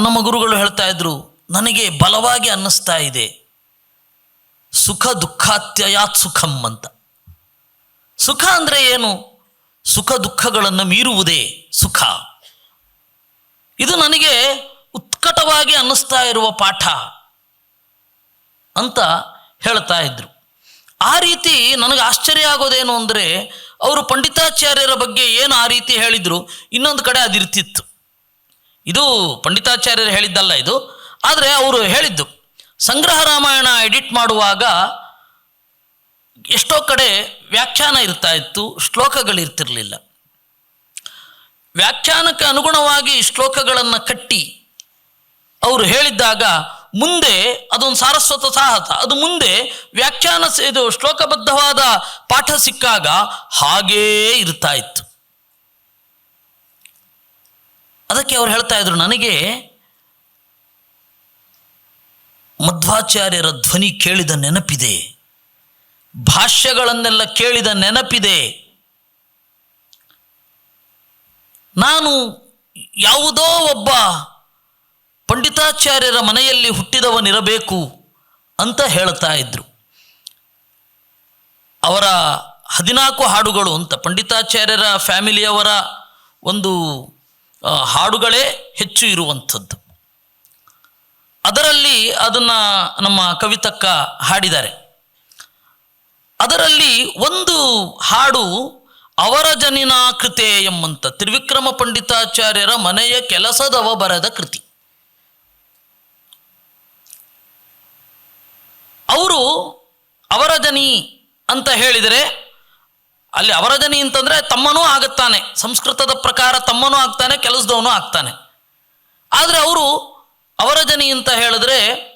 ನಮ್ಮ ಗುರುಗಳು ಹೇಳ್ತಾ ಇದ್ರು, ನನಗೆ ಬಲವಾಗಿ ಅನ್ನಿಸ್ತಾ ಇದೆ. ಸುಖ ದುಃಖಾತ್ಯಯಾತ್ ಸುಖಂ ಅಂತ. ಸುಖ ಅಂದರೆ ಏನು? ಸುಖ ದುಃಖಗಳನ್ನು ಮೀರುವುದೇ ಸುಖ. ಇದು ನನಗೆ ಉತ್ಕಟವಾಗಿ ಅನ್ನಿಸ್ತಾ ಇರುವ ಪಾಠ ಅಂತ ಹೇಳ್ತಾ ಇದ್ರು. ಆ ರೀತಿ ನನಗೆ ಆಶ್ಚರ್ಯ ಆಗೋದೇನು ಅಂದರೆ ಅವರು ಪಂಡಿತಾಚಾರ್ಯರ ಬಗ್ಗೆ ಏನು ಆ ರೀತಿ ಹೇಳಿದ್ರು? ಇನ್ನೊಂದು ಕಡೆ ಅದಿರ್ತಿತ್ತು ಇದು ಪಂಡಿತಾಚಾರ್ಯರು ಹೇಳಿದ್ದಲ್ಲ ಇದು. ಆದರೆ ಅವರು ಹೇಳಿದ್ದು, ಸಂಗ್ರಹ ರಾಮಾಯಣ ಎಡಿಟ್ ಮಾಡುವಾಗ ಎಷ್ಟೋ ಕಡೆ ವ್ಯಾಖ್ಯಾನ ಇರ್ತಾ ಇತ್ತು ಶ್ಲೋಕಗಳಿರ್ತಿರಲಿಲ್ಲ ವ್ಯಾಖ್ಯಾನಕ್ಕೆ ಅನುಗುಣವಾಗಿ ಶ್ಲೋಕಗಳನ್ನು ಕಟ್ಟಿ ಅವರು ಹೇಳಿದ್ದಾಗ ಮುಂದೆ ಅದೊಂದು ಸಾರಸ್ವತ ಸಾಹಸ. ಅದು ಮುಂದೆ ವ್ಯಾಖ್ಯಾನ ಇದು ಶ್ಲೋಕಬದ್ಧವಾದ ಪಾಠ ಸಿಕ್ಕಾಗ ಹಾಗೇ ಇರ್ತಾ ಇತ್ತು. ಅದಕ್ಕೆ ಅವ್ರು ಹೇಳ್ತಾ ಇದ್ರು, ನನಗೆ ಮಧ್ವಾಚಾರ್ಯರ ಧ್ವನಿ ಕೇಳಿದ ನೆನಪಿದೆ. ಭಾಷ್ಯಗಳನ್ನೆಲ್ಲ ಕೇಳಿದ ನೆನಪಿದೆ. ನಾನು ಯಾವುದೋ ಒಬ್ಬ ಪಂಡಿತಾಚಾರ್ಯರ ಮನೆಯಲ್ಲಿ ಹುಟ್ಟಿದವನಿರಬೇಕು ಅಂತ ಹೇಳ್ತಾ ಇದ್ರು. ಅವರ ಹದಿನಾಲ್ಕು ಹಾಡುಗಳು ಅಂತ ಪಂಡಿತಾಚಾರ್ಯರ ಫ್ಯಾಮಿಲಿಯವರ ಒಂದು ಹಾಡುಗಳೇ ಹೆಚ್ಚು ಇರುವಂಥದ್ದು. ಅದರಲ್ಲಿ ಅದನ್ನು ನಮ್ಮ ಕವಿತಕ್ಕ ಹಾಡಿದ್ದಾರೆ. ಅದರಲ್ಲಿ ಒಂದು ಹಾಡು ಅವರ ಜನಿನ ಕೃತೆ ಎಂಬಂತ ತ್ರಿವಿಕ್ರಮ ಪಂಡಿತಾಚಾರ್ಯರ ಮನೆಯ ಕೆಲಸದವ ಬರದ ಕೃತಿ. ಅವರು ಅವರಜನಿ ಅಂತ ಹೇಳಿದರೆ, ಅಲ್ಲಿ ಅವರಜನಿ ಅಂತಂದರೆ ತಮ್ಮನೂ ಆಗುತ್ತಾನೆ. ಸಂಸ್ಕೃತದ ಪ್ರಕಾರ ತಮ್ಮನೂ ಆಗ್ತಾನೆ, ಕೆಲಸದವನು ಆಗ್ತಾನೆ. ಆದರೆ ಅವರು ಅವರಜನಿ ಅಂತ ಹೇಳಿದ್ರೆ,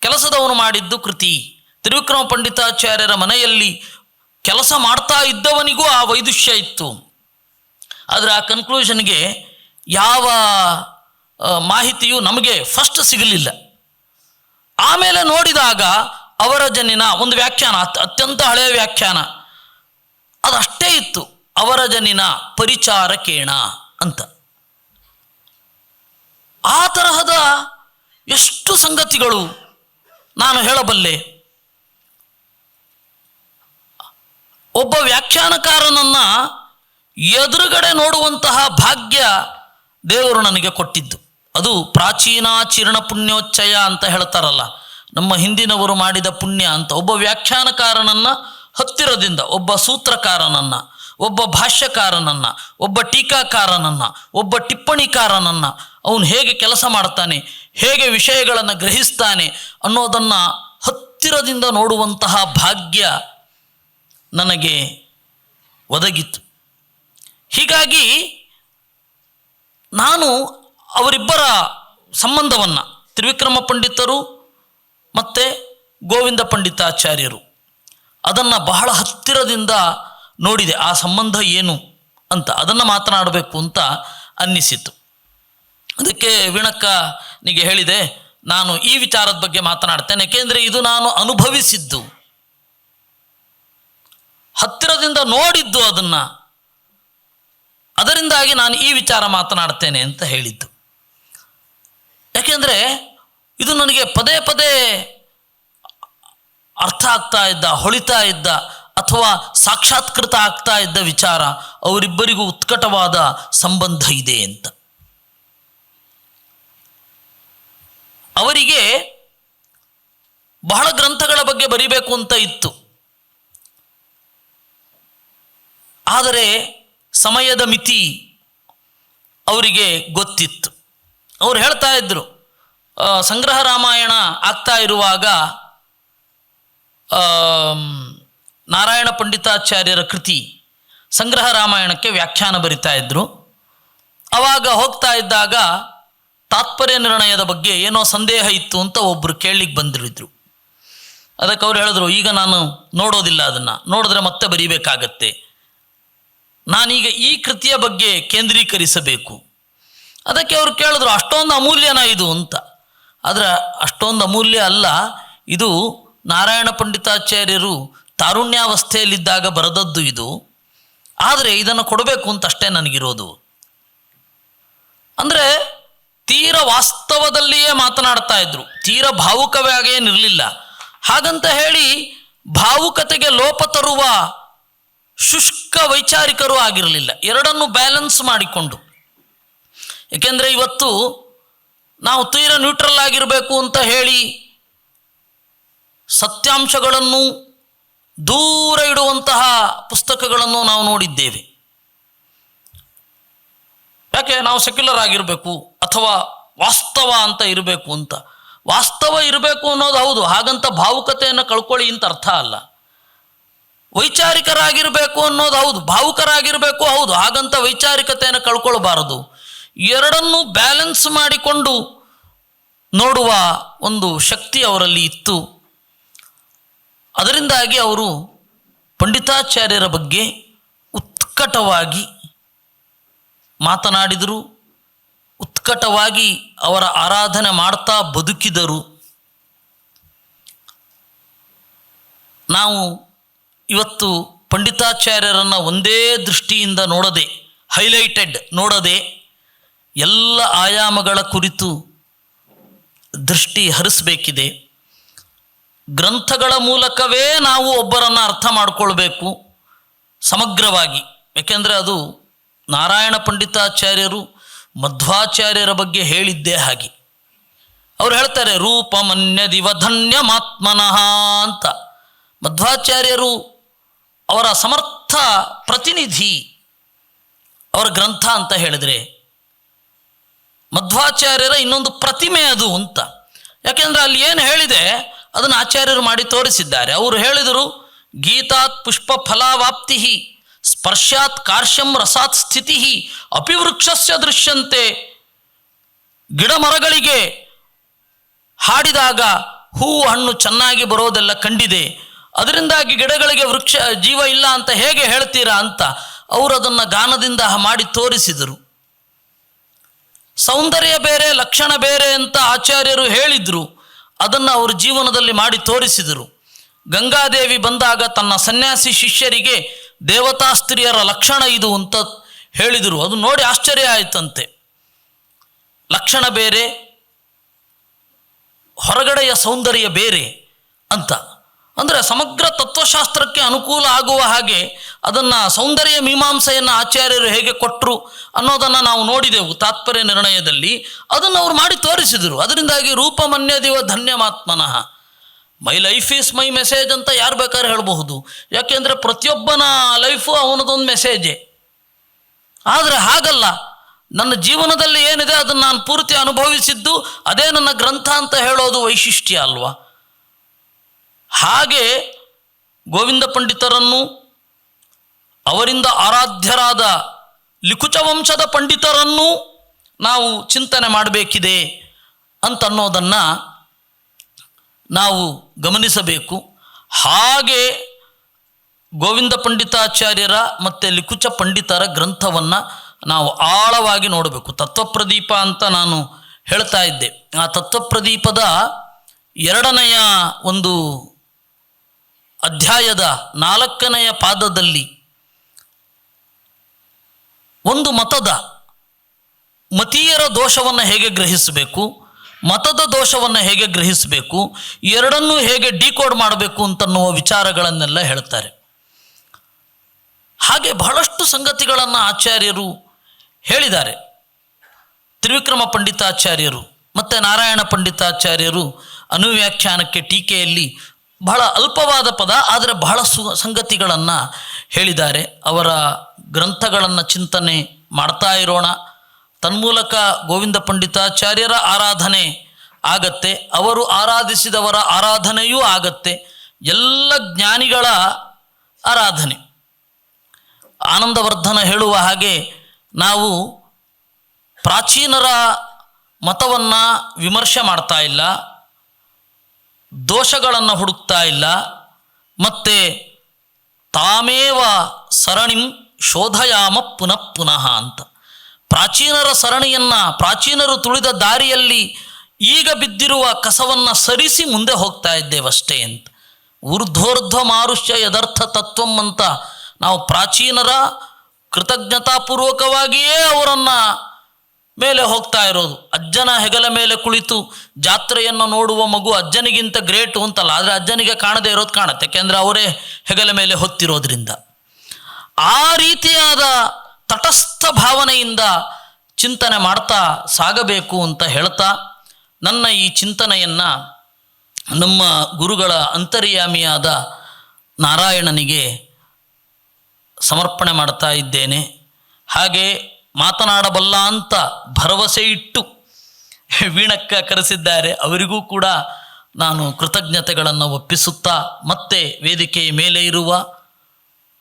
ಕೆಲಸದವನು ಮಾಡಿದ್ದು ಕೃತಿ. ತ್ರಿವಿಕ್ರಮ ಪಂಡಿತಾಚಾರ್ಯರ ಮನೆಯಲ್ಲಿ ಕೆಲಸ ಮಾಡ್ತಾ ಇದ್ದವನಿಗೂ ಆ ವೈದುಷ್ಯ ಇತ್ತು. ಆದರೆ ಆ ಕನ್ಕ್ಲೂಷನ್ಗೆ ಯಾವ ಮಾಹಿತಿಯು ಮಾಹಿತಿಯೂ ನಮಗೆ ಫಸ್ಟ್ ಸಿಗಲಿಲ್ಲ. ಆಮೇಲೆ ನೋಡಿದಾಗ ಅವರ ಜನಿನ ಒಂದು ವ್ಯಾಖ್ಯಾನ ಅತ್- ಅತ್ಯಂತ ಹಳೆಯ ವ್ಯಾಖ್ಯಾನ. ಅದಷ್ಟೇ ಇತ್ತು. ಅವರ ಜನಿನ ಪರಿಚಾರಕೇಣ ಅಂತ. ಆ ತರಹದ ಎಷ್ಟು ಸಂಗತಿಗಳು ನಾನು ಹೇಳಬಲ್ಲೆ. ಒಬ್ಬ ವ್ಯಾಖ್ಯಾನಕಾರನನ್ನ ಎದುರುಗಡೆ ನೋಡುವಂತಹ ಭಾಗ್ಯ ದೇವರು ನನಗೆ ಕೊಟ್ಟಿದ್ದು. ಅದು ಪ್ರಾಚೀನಾಚೀರ್ಣ ಚಿರಣ ಪುಣ್ಯೋಚ್ಚಯ ಅಂತ ಹೇಳ್ತಾರಲ್ಲ. ನಮ್ಮ ಹಿಂದಿನವರು ಮಾಡಿದ ಪುಣ್ಯ ಅಂತ ಒಬ್ಬ ವ್ಯಾಖ್ಯಾನಕಾರನನ್ನು ಹತ್ತಿರದಿಂದ, ಒಬ್ಬ ಸೂತ್ರಕಾರನನ್ನು, ಒಬ್ಬ ಭಾಷ್ಯಕಾರನನ್ನು, ಒಬ್ಬ ಟೀಕಾಕಾರನನ್ನು, ಒಬ್ಬ ಟಿಪ್ಪಣಿಕಾರನನ್ನು ಅವನು ಹೇಗೆ ಕೆಲಸ ಮಾಡ್ತಾನೆ, ಹೇಗೆ ವಿಷಯಗಳನ್ನು ಗ್ರಹಿಸ್ತಾನೆ ಅನ್ನೋದನ್ನು ಹತ್ತಿರದಿಂದ ನೋಡುವಂತಹ ಭಾಗ್ಯ ನನಗೆ ಒದಗಿತ್ತು ಹೀಗಾಗಿ ನಾನು ಅವರಿಬ್ಬರ ಸಂಬಂಧವನ್ನು ತ್ರಿವಿಕ್ರಮ ಪಂಡಿತರು ಮತ್ತು ಗೋವಿಂದ ಪಂಡಿತಾಚಾರ್ಯರು. ಅದನ್ನು ಬಹಳ ಹತ್ತಿರದಿಂದ ನೋಡಿದೆ, ಆ ಸಂಬಂಧ ಏನು ಅಂತ. ಅದನ್ನು ಮಾತನಾಡಬೇಕು ಅಂತ ಅನ್ನಿಸಿತು. ಅದಕ್ಕೆ ವೀಣಕ್ಕನಿಗೆ ಹೇಳಿದೆ, ನಾನು ಈ ವಿಚಾರದ ಬಗ್ಗೆ ಮಾತನಾಡ್ತೇನೆ. ಏಕೆಂದರೆ ಇದು ನಾನು ಅನುಭವಿಸಿದ್ದು. ಹತ್ತಿರದಿಂದ ನೋಡಿದ್ದು ಅದನ್ನು. ಅದರಿಂದಾಗಿ ನಾನು ಈ ವಿಚಾರ ಮಾತನಾಡ್ತೇನೆ ಅಂತ ಹೇಳಿದ್ದು. ಯಾಕೆಂದರೆ ಇದು ನನಗೆ ಪದೇ ಪದೇ ಅರ್ಥ ಆಗ್ತಾ ಇದ್ದ, ಹೊಳಿತಾ ಇದ್ದ, ಅಥವಾ ಸಾಕ್ಷಾತ್ಕೃತ ಆಗ್ತಾ ಇದ್ದ ವಿಚಾರ, ಅವರಿಬ್ಬರಿಗೂ ಉತ್ಕಟವಾದ ಸಂಬಂಧ ಇದೆ ಅಂತ. ಅವರಿಗೆ ಬಹಳ ಗ್ರಂಥಗಳ ಬಗ್ಗೆ ಬರಿಬೇಕು ಅಂತ ಇತ್ತು. ಆದರೆ ಸಮಯದ ಮಿತಿ ಅವರಿಗೆ ಗೊತ್ತಿತ್ತು. ಅವ್ರು ಹೇಳ್ತಾ ಇದ್ರು ಸಂಗ್ರಹ ರಾಮಾಯಣ ಆಗ್ತಾ ಇರುವಾಗ ನಾರಾಯಣ ಪಂಡಿತಾಚಾರ್ಯರ ಕೃತಿ ಸಂಗ್ರಹ ರಾಮಾಯಣಕ್ಕೆ ವ್ಯಾಖ್ಯಾನ ಬರಿತಾ ಇದ್ರು. ಅವಾಗ ಹೋಗ್ತಾ ಇದ್ದಾಗ ತಾತ್ಪರ್ಯ ನಿರ್ಣಯದ ಬಗ್ಗೆ ಏನೋ ಸಂದೇಹ ಇತ್ತು ಅಂತ ಒಬ್ಬರು ಕೇಳಲಿಕ್ಕೆ ಬಂದಿರಿದ್ರು ಅದಕ್ಕೆ ಅವ್ರು ಹೇಳಿದ್ರು, ಈಗ ನಾನು ನೋಡೋದಿಲ್ಲ ಅದನ್ನು, ನೋಡಿದ್ರೆ ಮತ್ತೆ ಬರೀಬೇಕಾಗತ್ತೆ. ನಾನೀಗ ಈ ಕೃತಿಯ ಬಗ್ಗೆ ಕೇಂದ್ರೀಕರಿಸಬೇಕು. ಅದಕ್ಕೆ ಅವರು ಕೇಳಿದ್ರು, ಅಷ್ಟೊಂದು ಅಮೂಲ್ಯನ ಇದು? ಅಂತ. ಆದರೆ, ಅಷ್ಟೊಂದು ಅಮೂಲ್ಯ ಅಲ್ಲ. ಇದು ನಾರಾಯಣ ಪಂಡಿತಾಚಾರ್ಯರು ತಾರುಣ್ಯಾವಸ್ಥೆಯಲ್ಲಿದ್ದಾಗ ಬರೆದದ್ದು ಇದು. ಆದರೆ ಇದನ್ನು ಕೊಡಬೇಕು ಅಂತ ಅಷ್ಟೇ ನನಗಿರೋದು. ಅಂದರೆ, ತೀರ ವಾಸ್ತವದಲ್ಲಿಯೇ ಮಾತನಾಡ್ತಾ ಇದ್ರು. ತೀರ ಭಾವುಕವಾಗೇನಿರಲಿಲ್ಲ ಹಾಗಂತ ಹೇಳಿ, ಭಾವುಕತೆಗೆ ಲೋಪ ತರುವ ಶುಷ್ಕ ವೈಚಾರಿಕರು ಆಗಿರಲಿಲ್ಲ. ಎರಡನ್ನು ಬ್ಯಾಲೆನ್ಸ್ ಮಾಡಿಕೊಂಡು. ಏಕೆಂದರೆ ಇವತ್ತು ನಾವು ತೀರ ನ್ಯೂಟ್ರಲ್ ಆಗಿರಬೇಕು ಅಂತ ಹೇಳಿ ಸತ್ಯಾಂಶಗಳನ್ನು ದೂರ ಇಡುವಂತಹ ಪುಸ್ತಕಗಳನ್ನು ನಾವು ನೋಡಿದ್ದೇವೆ. ಯಾಕೆ ನಾವು ಸೆಕ್ಯುಲರ್ ಆಗಿರಬೇಕು ಅಥವಾ ವಾಸ್ತವ ಅಂತ ಇರಬೇಕು ಅಂತ? ವಾಸ್ತವ ಇರಬೇಕು ಅನ್ನೋದು ಹೌದು, ಹಾಗಂತ ಭಾವುಕತೆಯನ್ನು ಕಳ್ಕೊಳ್ಳಿ ಅಂತ ಅರ್ಥ ಅಲ್ಲ. ವೈಚಾರಿಕರಾಗಿರಬೇಕು ಅನ್ನೋದು ಹೌದು, ಭಾವುಕರಾಗಿರಬೇಕು ಹೌದು, ಹಾಗಂತ ವೈಚಾರಿಕತೆಯನ್ನು ಕಳ್ಕೊಳ್ಬಾರದು. ಎರಡನ್ನೂ ಬ್ಯಾಲೆನ್ಸ್ ಮಾಡಿಕೊಂಡು ನೋಡುವ ಒಂದು ಶಕ್ತಿ ಅವರಲ್ಲಿ ಇತ್ತು. ಅದರಿಂದಾಗಿ ಅವರು ಪಂಡಿತಾಚಾರ್ಯರ ಬಗ್ಗೆ ಉತ್ಕಟವಾಗಿ ಮಾತನಾಡಿದರು. ಉತ್ಕಟವಾಗಿ ಅವರ ಆರಾಧನೆ ಮಾಡ್ತಾ ಬದುಕಿದರು. ನಾವು ಇವತ್ತು ಪಂಡಿತಾಚಾರ್ಯರನ್ನು ಒಂದೇ ದೃಷ್ಟಿಯಿಂದ ನೋಡದೆ ಹೈಲೈಟೆಡ್ ನೋಡದೆ ಎಲ್ಲ ಆಯಾಮಗಳ ಕುರಿತು ದೃಷ್ಟಿ ಹರಿಸಬೇಕಿದೆ. ಗ್ರಂಥಗಳ ಮೂಲಕವೇ ನಾವು ಒಬ್ಬರನ್ನು ಅರ್ಥ ಮಾಡಿಕೊಳ್ಬೇಕು, ಸಮಗ್ರವಾಗಿ. ಯಾಕೆಂದರೆ ಅದು ನಾರಾಯಣ ಪಂಡಿತಾಚಾರ್ಯರು ಮಧ್ವಾಚಾರ್ಯರ ಬಗ್ಗೆ ಹೇಳಿದ್ದೇ ಹಾಗೆ. ಅವ್ರು ಹೇಳ್ತಾರೆ, ರೂಪಮನ್ಯದಿವ ಧನ್ಯಮಾತ್ಮನಃ ಅಂತ. ಮಧ್ವಾಚಾರ್ಯರು ಅವರ ಸಮರ್ಥ ಪ್ರತಿನಿಧಿ, ಅವರ ಗ್ರಂಥ ಅಂತ ಹೇಳಿದರೆ ಮಧ್ವಾಚಾರ್ಯರ ಇನ್ನೊಂದು ಪ್ರತಿಮೆ ಅದು ಅಂತ. ಯಾಕೆಂದ್ರೆ ಅಲ್ಲಿ ಏನು ಹೇಳಿದೆ? ಅದನ್ನು ಆಚಾರ್ಯರು ಮಾಡಿ ತೋರಿಸಿದ್ದಾರೆ. ಅವರು ಹೇಳಿದರು, ಗೀತಾತ್ ಪುಷ್ಪ ಫಲಾವಾಪ್ತಿ ಸ್ಪರ್ಶಾತ್ ಕಾರ್ಶ್ಯಂ ರಸಾತ್ ಸ್ಥಿತಿ ಅಪಿವೃಕ್ಷಸ್ಯ ದೃಶ್ಯಂತೆ. ಗಿಡ ಮರಗಳಿಗೆ ಹಾಡಿದಾಗ ಹೂವು ಹಣ್ಣು ಚೆನ್ನಾಗಿ ಬರೋದೆಲ್ಲ ಕಂಡಿದೆ. ಅದರಿಂದಾಗಿ ಗಿಡಗಳಿಗೆ ವೃಕ್ಷ ಜೀವ ಇಲ್ಲ ಅಂತ ಹೇಗೆ ಹೇಳ್ತೀರಾ ಅಂತ ಅವರು ಅದನ್ನು ಗಾನದಿಂದ ಮಾಡಿ ತೋರಿಸಿದರು. ಸೌಂದರ್ಯ ಬೇರೆ, ಲಕ್ಷಣ ಬೇರೆ ಅಂತ ಆಚಾರ್ಯರು ಹೇಳಿದ್ರು. ಅದನ್ನು ಅವರು ಜೀವನದಲ್ಲಿ ಮಾಡಿ ತೋರಿಸಿದರು. ಗಂಗಾದೇವಿ ಬಂದಾಗ ತನ್ನ ಸನ್ಯಾಸಿ ಶಿಷ್ಯರಿಗೆ ದೇವತಾ ಸ್ತ್ರೀಯರ ಲಕ್ಷಣ ಇದು ಅಂತ ಹೇಳಿದರು. ಅದು ನೋಡಿ ಆಶ್ಚರ್ಯ ಆಯಿತಂತೆ. ಲಕ್ಷಣ ಬೇರೆ, ಹೊರಗಡೆಯ ಸೌಂದರ್ಯ ಬೇರೆ ಅಂತ. ಅಂದರೆ ಸಮಗ್ರ ತತ್ವಶಾಸ್ತ್ರಕ್ಕೆ ಅನುಕೂಲ ಆಗುವ ಹಾಗೆ ಅದನ್ನು ಸೌಂದರ್ಯ ಮೀಮಾಂಸೆಯನ್ನು ಆಚಾರ್ಯರು ಹೇಗೆ ಕೊಟ್ಟರು ಅನ್ನೋದನ್ನು ನಾವು ನೋಡಿದೆವು ತಾತ್ಪರ್ಯ ನಿರ್ಣಯದಲ್ಲಿ. ಅದನ್ನು ಅವರು ಮಾಡಿ ತೋರಿಸಿದರು. ಅದರಿಂದಾಗಿ ರೂಪಮನ್ಯದಿವ ಧನ್ಯಮಾತ್ಮನಃ. My life is my message ಅಂತ ಯಾರು ಬೇಕಾದ್ರೆ ಹೇಳಬಹುದು. ಯಾಕೆಂದರೆ ಪ್ರತಿಯೊಬ್ಬನ ಲೈಫು ಅವನದೊಂದು ಮೆಸೇಜೇ. ಆದರೆ ಹಾಗಲ್ಲ. ನನ್ನ ಜೀವನದಲ್ಲಿ ಏನಿದೆ ಅದನ್ನು ನಾನು ಪೂರ್ತಿ ಅನುಭವಿಸಿದ್ದು ಅದೇ ನನ್ನ ಗ್ರಂಥ ಅಂತ ಹೇಳೋದು ವೈಶಿಷ್ಟ್ಯ ಅಲ್ವಾ? ಹಾಗೆ ಗೋವಿಂದ ಪಂಡಿತರನ್ನು ಅವರಿಂದ ಆರಾಧ್ಯರಾದ ಲಿಖುಚ ವಂಶದ ಪಂಡಿತರನ್ನು ನಾವು ಚಿಂತನೆ ಮಾಡಬೇಕಿದೆ ಅಂತನ್ನೋದನ್ನು ನಾವು ಗಮನಿಸಬೇಕು. ಹಾಗೆ ಗೋವಿಂದ ಪಂಡಿತಾಚಾರ್ಯರ ಮತ್ತು ಲಿಖುಚ ಪಂಡಿತರ ಗ್ರಂಥವನ್ನು ನಾವು ಆಳವಾಗಿ ನೋಡಬೇಕು. ತತ್ವಪ್ರದೀಪ ಅಂತ ನಾನು ಹೇಳ್ತಾ ಇದ್ದೆ. ಆ ತತ್ವಪ್ರದೀಪದ ಎರಡನೆಯ ಒಂದು ಅಧ್ಯಾಯದ ನಾಲ್ಕನೆಯ ಪಾದದಲ್ಲಿ ಒಂದು ಮತದ ಮತೀಯರ ದೋಷವನ್ನು ಹೇಗೆ ಗ್ರಹಿಸಬೇಕು, ಮತದ ದೋಷವನ್ನು ಹೇಗೆ ಗ್ರಹಿಸಬೇಕು, ಎರಡನ್ನೂ ಹೇಗೆ ಡಿಕೋಡ್ ಮಾಡಬೇಕು ಅಂತನ್ನುವ ವಿಚಾರಗಳನ್ನೆಲ್ಲ ಹೇಳ್ತಾರೆ. ಹಾಗೆ ಬಹಳಷ್ಟು ಸಂಗತಿಗಳನ್ನು ಆಚಾರ್ಯರು ಹೇಳಿದ್ದಾರೆ. ತ್ರಿವಿಕ್ರಮ ಪಂಡಿತಾಚಾರ್ಯರು ಮತ್ತು ನಾರಾಯಣ ಪಂಡಿತಾಚಾರ್ಯರು ಅನುವ್ಯಾಖ್ಯಾನಕ್ಕೆ ಟೀಕೆಯಲ್ಲಿ ಬಹಳ ಅಲ್ಪವಾದ ಪದ, ಆದರೆ ಬಹಳ ಸು, ಸಂಗತಿಗಳನ್ನು ಹೇಳಿದ್ದಾರೆ. ಅವರ ಗ್ರಂಥಗಳನ್ನು ಚಿಂತನೆ ಮಾಡ್ತಾ ಇರೋಣ. ತನ್ಮೂಲಕ ಗೋವಿಂದ ಪಂಡಿತಾಚಾರ್ಯರ ಆರಾಧನೆ ಆಗತ್ತೆ. ಅವರು ಆರಾಧಿಸಿದವರ ಆರಾಧನೆಯೂ ಆಗತ್ತೆ. ಎಲ್ಲ ಜ್ಞಾನಿಗಳ ಆರಾಧನೆ. ಆನಂದವರ್ಧನ ಹೇಳುವ ಹಾಗೆ ನಾವು ಪ್ರಾಚೀನರ ಮತವನ್ನು ವಿಮರ್ಶೆ ಮಾಡ್ತಾ ಇಲ್ಲ. ದೋಷಗಳನ್ನು ಹುಡುಕ್ತಾ ಇಲ್ಲ. ಮತ್ತೆ ತಾಮೇವ ಸರಣಿಂ ಶೋಧಯಾಮ ಪುನಃ ಪುನಃ ಅಂತ. ಪ್ರಾಚೀನರ ಸರಣಿಯನ್ನು, ಪ್ರಾಚೀನರು ತುಳಿದ ದಾರಿಯಲ್ಲಿ ಈಗ ಬಿದ್ದಿರುವ ಕಸವನ್ನು ಸರಿಸಿ ಮುಂದೆ ಹೋಗ್ತಾ ಇದ್ದೇವಷ್ಟೇ ಅಂತ. ಊರ್ಧ್ವರ್ಧ್ವ ಮಾರುಷ್ಯ ಯದರ್ಥ ತತ್ವಂ ಅಂತ ನಾವು ಪ್ರಾಚೀನರ ಕೃತಜ್ಞತಾಪೂರ್ವಕವಾಗಿಯೇ ಅವರನ್ನು ಮೇಲೆ ಹೋಗ್ತಾ ಇರೋದು. ಅಜ್ಜನ ಹೆಗಲ ಮೇಲೆ ಕುಳಿತು ಜಾತ್ರೆಯನ್ನು ನೋಡುವ ಮಗು ಅಜ್ಜನಿಗಿಂತ ಗ್ರೇಟು ಅಂತಲ್ಲ, ಆದರೆ ಅಜ್ಜನಿಗೆ ಕಾಣದೇ ಇರೋದು ಕಾಣುತ್ತೆ. ಯಾಕೆಂದರೆ ಅವರೇ ಹೆಗಲ ಮೇಲೆ ಹೊತ್ತಿರೋದ್ರಿಂದ. ಆ ರೀತಿಯಾದ ತಟಸ್ಥ ಭಾವನೆಯಿಂದ ಚಿಂತನೆ ಮಾಡ್ತಾ ಸಾಗಬೇಕು ಅಂತ ಹೇಳ್ತಾ ನನ್ನ ಈ ಚಿಂತನೆಯನ್ನು ನಮ್ಮ ಗುರುಗಳ ಅಂತರ್ಯಾಮಿಯಾದ ನಾರಾಯಣನಿಗೆ ಸಮರ್ಪಣೆ ಮಾಡ್ತಾ ಇದ್ದೇನೆ. ಹಾಗೆ ಮಾತನಾಡಬಲ್ಲ ಅಂತ ಭರವಸೆ ಇಟ್ಟು ವೀಣಕ್ಕ ಕರೆಸಿದ್ದಾರೆ. ಅವರಿಗೂ ಕೂಡ ನಾನು ಕೃತಜ್ಞತೆಗಳನ್ನು ಒಪ್ಪಿಸುತ್ತಾ, ಮತ್ತೆ ವೇದಿಕೆಯ ಮೇಲೆ ಇರುವ,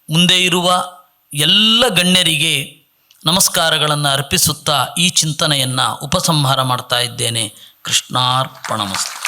ಮುಂದೆ ಇರುವ ಎಲ್ಲ ಗಣ್ಯರಿಗೆ ನಮಸ್ಕಾರಗಳನ್ನು ಅರ್ಪಿಸುತ್ತಾ ಈ ಚಿಂತನೆಯನ್ನು ಉಪಸಂಹಾರ ಮಾಡ್ತಾ ಇದ್ದೇನೆ. ಕೃಷ್ಣಾರ್ಪಣಮಸ್ತು